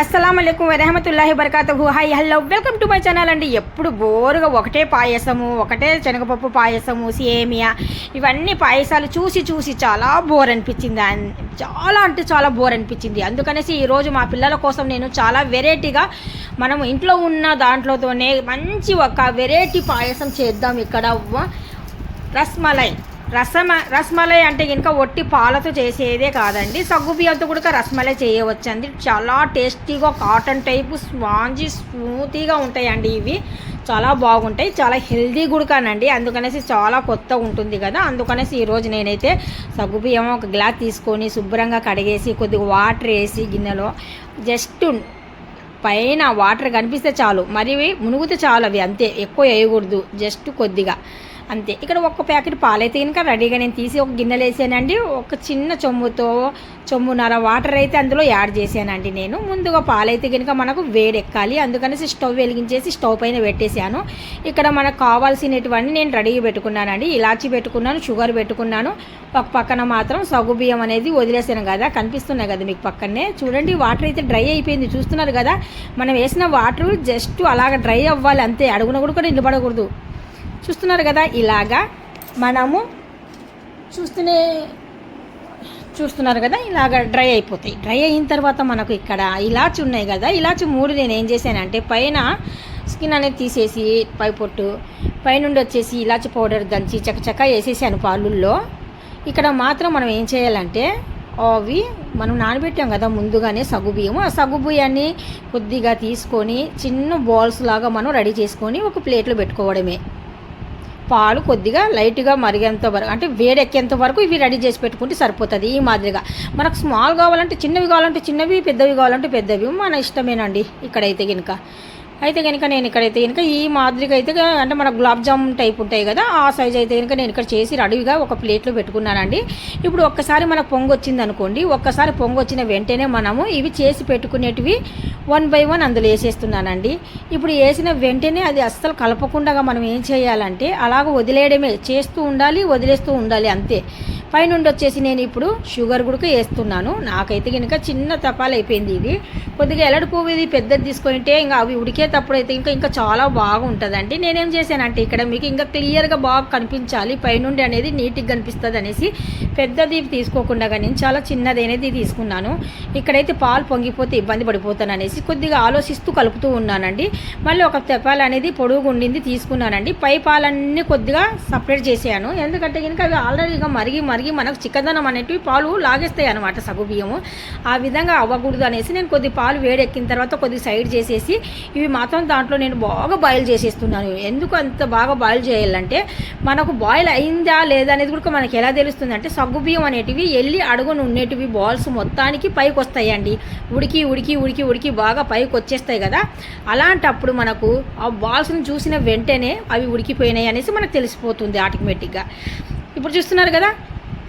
అస్సలం వరహమతుల్లాహి బరకాతహు hi hello welcome to my channel అండి. ఎప్పుడు బోరుగా ఒకటే పాయసము ఒకటే శనగపప్పు పాయసము సేమియా ఇవన్నీ పాయసాలు చూసి చూసి చాలా బోర్ అనిపించింది. చాలా అంటే చాలా బోర్ అనిపించింది. అందుకనేసి ఈరోజు మా పిల్లల కోసం నేను చాలా వెరైటీగా మనం ఇంట్లో ఉన్న దాంట్లోతోనే మంచి ఒక వెరైటీ పాయసం చేద్దాం ఇక్కడ. రస్మలై రసమ రసమలై అంటే ఇంకా ఒట్టి పాలతో చేసేదే కాదండి. సగ్గు బియ్యంతో కూడా రసమలై చేయవచ్చండి. చాలా టేస్టీగా కాటన్ టైపు స్పాంజీ స్మూతీగా ఉంటాయండి ఇవి. చాలా బాగుంటాయి. చాలా హెల్దీ గుడకానండి. అందుకనేసి చాలా కొత్త ఉంటుంది కదా. అందుకనేసి ఈరోజు నేనైతే సగ్గు బియ్యం ఒక గ్లాస్ తీసుకొని శుభ్రంగా కడిగేసి కొద్దిగా వాటర్ వేసి గిన్నెలో జస్ట్ పైన వాటర్ కనిపిస్తే చాలు. మరి మునుగుతే చాలు అవి. అంతే. ఎక్కువ వేయకూడదు. జస్ట్ కొద్దిగా. అంతే. ఇక్కడ ఒక్క ప్యాకెట్ పాలైతే కనుక రెడీగా నేను తీసి ఒక గిన్నెలు వేసానండి ఒక చిన్న చెమ్ముతో చెమ్మున్నర వాటర్ అయితే అందులో యాడ్ చేశానండి నేను. ముందుగా పాలైతే కనుక మనకు వేడెక్కాలి. అందుకనేసి స్టవ్ వెలిగించేసి స్టవ్ పైన పెట్టేశాను. ఇక్కడ మనకు కావాల్సినటువంటి నేను రెడీగా పెట్టుకున్నానండి. ఇలాచి పెట్టుకున్నాను షుగర్ పెట్టుకున్నాను. ఒక పక్కన మాత్రం సగుబియ్యం అనేది వదిలేసాను కదా. కనిపిస్తున్నాయి కదా మీకు పక్కనే. చూడండి వాటర్ అయితే డ్రై అయిపోయింది. చూస్తున్నారు కదా. మనం వేసిన వాటర్ జస్ట్ అలాగ డ్రై అవ్వాలి అంతే అడుగున కూడా నిలబడకూడదు చూస్తున్నారు కదా ఇలాగా మనము చూస్తూనే చూస్తున్నారు కదా ఇలాగ డ్రై అయిపోతాయి. డ్రై అయిన తర్వాత మనకు ఇక్కడ ఇలాచి ఉన్నాయి కదా ఇలాచి మూడు నేను ఏం చేశానంటే పైన స్కిన్ అనేది తీసేసి పై పొట్టు పైనుండి వచ్చేసి ఇలాచి పౌడర్ దంచి చకచక వేసేసాను పాలుల్లో. ఇక్కడ మాత్రం మనం ఏం చేయాలంటే అవి మనం నానబెట్టాం కదా ముందుగానే సగ్గు ఆ సగ్గు బియ్యాన్ని కొద్దిగా తీసుకొని చిన్న బాల్స్ లాగా మనం రెడీ చేసుకొని ఒక ప్లేట్లో పెట్టుకోవడమే. పాలు కొద్దిగా లైట్గా మరిగేంత వరకు అంటే వేడెక్కేంత వరకు ఇవి రెడీ చేసి పెట్టుకుంటే సరిపోతుంది ఈ మాదిరిగా. మనకు స్మాల్ కావాలంటే చిన్నవి కావాలంటే చిన్నవి పెద్దవి కావాలంటే పెద్దవి. మన ఇష్టమేనండి ఇక్కడైతే కనుక అయితే కనుక నేను ఇక్కడైతే కనుక ఈ మాదిరిగా అయితే అంటే మన గులాబ్ జామ్ టైప్ ఉంటాయి కదా ఆ సైజ్ అయితే కనుక నేను ఇక్కడ చేసి రెడీగా ఒక ప్లేట్లో పెట్టుకున్నానండి. ఇప్పుడు ఒక్కసారి మనకు పొంగు వచ్చింది అనుకోండి ఒక్కసారి పొంగు వచ్చిన వెంటనే మనము ఇవి చేసి పెట్టుకునేటివి వన్ బై వన్ అందులో వేసేస్తున్నానండి. ఇప్పుడు వేసిన వెంటనే అది అస్సలు కలపకుండా మనం ఏం చేయాలంటే అలాగ వదిలేయడమే చేస్తూ ఉండాలి వదిలేస్తూ ఉండాలి అంతే. పైనుండి వచ్చేసి నేను ఇప్పుడు షుగర్ గుడుక వేస్తున్నాను. నాకైతే కనుక చిన్న తపాలు అయిపోయింది ఇది కొద్దిగా ఎలడు పువ్వు ఇది పెద్దది తీసుకుంటే ఇంకా అవి ఉడికేటప్పుడు అయితే ఇంకా ఇంకా చాలా బాగుంటుందండి. నేనేం చేశానంటే ఇక్కడ మీకు ఇంకా క్లియర్గా బాగా కనిపించాలి. పైనుండి అనేది నీట్గా కనిపిస్తుంది అనేసి పెద్దది తీసుకోకుండా నేను చాలా చిన్నది అనేది తీసుకున్నాను. ఇక్కడైతే పాలు పొంగిపోతే ఇబ్బంది పడిపోతాను అనేసి కొద్దిగా ఆలోచిస్తూ కలుపుతూ ఉన్నానండి. మళ్ళీ ఒక తెపాలు అనేది పొడుగు ఉండింది తీసుకున్నానండి. పై పాలన్నీ కొద్దిగా సపరేట్ చేశాను. ఎందుకంటే కనుక అవి ఆల్రెడీ ఇంకా మరిగి కరిగి మనకు చిక్కదనం అనేటివి పాలు లాగేస్తాయి అనమాట సగు బియ్యము. ఆ విధంగా అవ్వకూడదు అనేసి నేను కొద్ది పాలు వేడెక్కిన తర్వాత కొద్ది సైడ్ చేసేసి ఇవి మాత్రం దాంట్లో నేను బాగా బాయిల్ చేసేస్తున్నాను. ఎందుకు అంత బాగా బాయిల్ చేయాలంటే మనకు బాయిల్ అయిందా లేదా అనేది కూడా మనకి ఎలా తెలుస్తుంది అంటే సగ్గు బియ్యం అనేటివి వెళ్ళి అడుగును ఉండేటివి బాల్స్ మొత్తానికి పైకి వస్తాయండి. ఉడికి ఉడికి ఉడికి ఉడికి బాగా పైకి వచ్చేస్తాయి కదా. అలాంటప్పుడు మనకు ఆ బాల్స్ని చూసిన వెంటనే అవి ఉడికిపోయినాయి అనేసి మనకు తెలిసిపోతుంది ఆటోమేటిక్గా. ఇప్పుడు చూస్తున్నారు కదా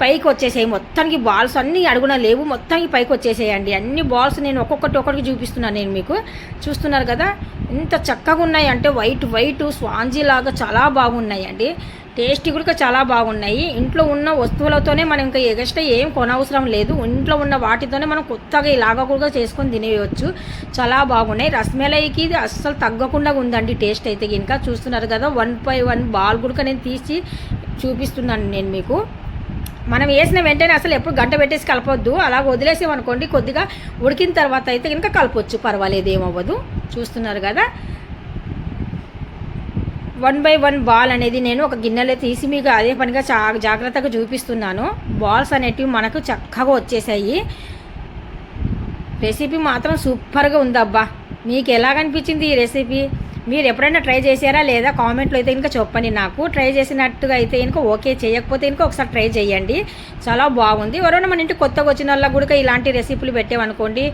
పైకి వచ్చేసాయి. మొత్తానికి బాల్స్ అన్నీ అడుగున లేవు. మొత్తానికి పైకి వచ్చేసేయండి. అన్ని బాల్స్ నేను ఒక్కొక్కటి ఒక్కడికి చూపిస్తున్నాను నేను మీకు. చూస్తున్నారు కదా? ఇంత చక్కగా ఉన్నాయి. అంటే వైట్ వైట్ స్వాంజీ లాగా చాలా బాగున్నాయండి. టేస్ట్ కూడా చాలా బాగున్నాయి. ఇంట్లో ఉన్న వస్తువులతోనే మనం ఇంకా ఎగస్ట్రా ఏం కొనవసరం లేదు. ఇంట్లో ఉన్న వాటితోనే మనం కొత్తగా ఇలాగా కూడా చేసుకొని తినేయవచ్చు చాలా బాగున్నాయి. రస్మలైకి ఇది అస్సలు తగ్గకుండా ఉందండి టేస్ట్ అయితే ఇంకా చూస్తున్నారు కదా? వన్ బై వన్ బాల్ కూడా నేను తీసి చూపిస్తున్నాను నేను మీకు. మనం వేసిన వెంటనే అసలు ఎప్పుడు గంట పెట్టేసి కలపొద్దు. అలా వదిలేసామనుకోండి కొద్దిగా ఉడికిన తర్వాత అయితే కనుక కలపొచ్చు. పర్వాలేదు ఏమవ్వదు. చూస్తున్నారు కదా? వన్ బై వన్ బాల్ అనేది నేను ఒక గిన్నెలో తీసి మీకు అదే పనిగా చా జాగ్రత్తగా చూపిస్తున్నాను. బాల్స్ అనేటివి మనకు చక్కగా వచ్చేసాయి. రెసిపీ మాత్రం సూపర్గా ఉందబ్బా. మీకు ఎలాగనిపించింది ఈ రెసిపీ? మీరు ఎప్పుడైనా ట్రై చేశారా లేదా కామెంట్లో అయితే ఇంకా చెప్పండి నాకు. ట్రై చేసినట్టుగా అయితే ఇంకా ఓకే చేయకపోతే ఇంకా ఒకసారి ట్రై చేయండి. చాలా బాగుంది. ఎవరైనా మన ఇంటి కొత్తగా వచ్చిన వాళ్ళకి కూడా ఇలాంటి రెసిపీలు పెట్టామనుకోండి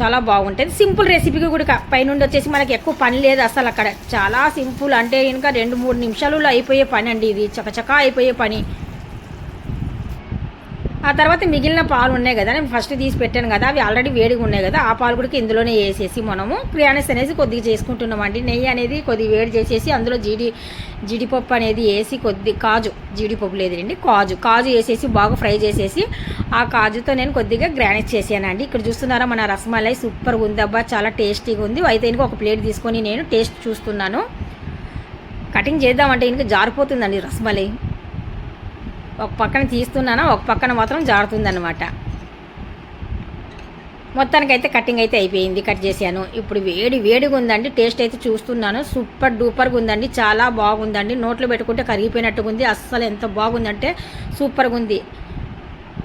చాలా బాగుంటుంది. సింపుల్ రెసిపీకి కూడా పైనుండి వచ్చేసి మనకి ఎక్కువ పని లేదు అసలు అక్కడ. చాలా సింపుల్ అంటే ఇంకా రెండు మూడు నిమిషాలలో అయిపోయే పని అండి ఇది. చకచకా అయిపోయే పని. ఆ తర్వాత మిగిలిన పాలు ఉన్నాయి కదా నేను ఫస్ట్ తీసి పెట్టాను కదా అవి ఆల్రెడీ వేడిగా ఉన్నాయి కదా ఆ పాలు కూడా ఇందులోనే వేసేసి మనము ప్రియాణస్ అనేది కొద్దిగా చేసుకుంటున్నామండి నెయ్యి అనేది కొద్దిగా వేడి చేసేసి అందులో జీడి జీడిపప్పు అనేది వేసి కొద్ది కాజు జీడిపప్పు లేదండి కాజు కాజు వేసేసి బాగా ఫ్రై చేసేసి ఆ కాజుతో నేను కొద్దిగా గ్రానైట్ చేశానండి ఇక్కడ చూస్తున్నారా మన రసమలై సూపర్గా ఉందబ్బా చాలా టేస్టీగా ఉంది. అయితే ఇంకో ఒక ప్లేట్ తీసుకొని నేను టేస్ట్ చూస్తున్నాను. కటింగ్ చేద్దామంటే ఇంకా జారిపోతుందండి రసమలై. ఒక పక్కన తీస్తున్నాను ఒక పక్కన మాత్రం జారుతుందన్నమాట. మొత్తానికైతే కటింగ్ అయితే అయిపోయింది కట్ చేశాను. ఇప్పుడు వేడి వేడిగా ఉందండి టేస్ట్ అయితే చూస్తున్నాను. సూపర్ డూపర్గా ఉందండి చాలా బాగుందండి. నోట్లో పెట్టుకుంటే కరిగిపోయినట్టుగా ఉంది. అస్సలు ఎంత బాగుందంటే సూపర్గా ఉంది.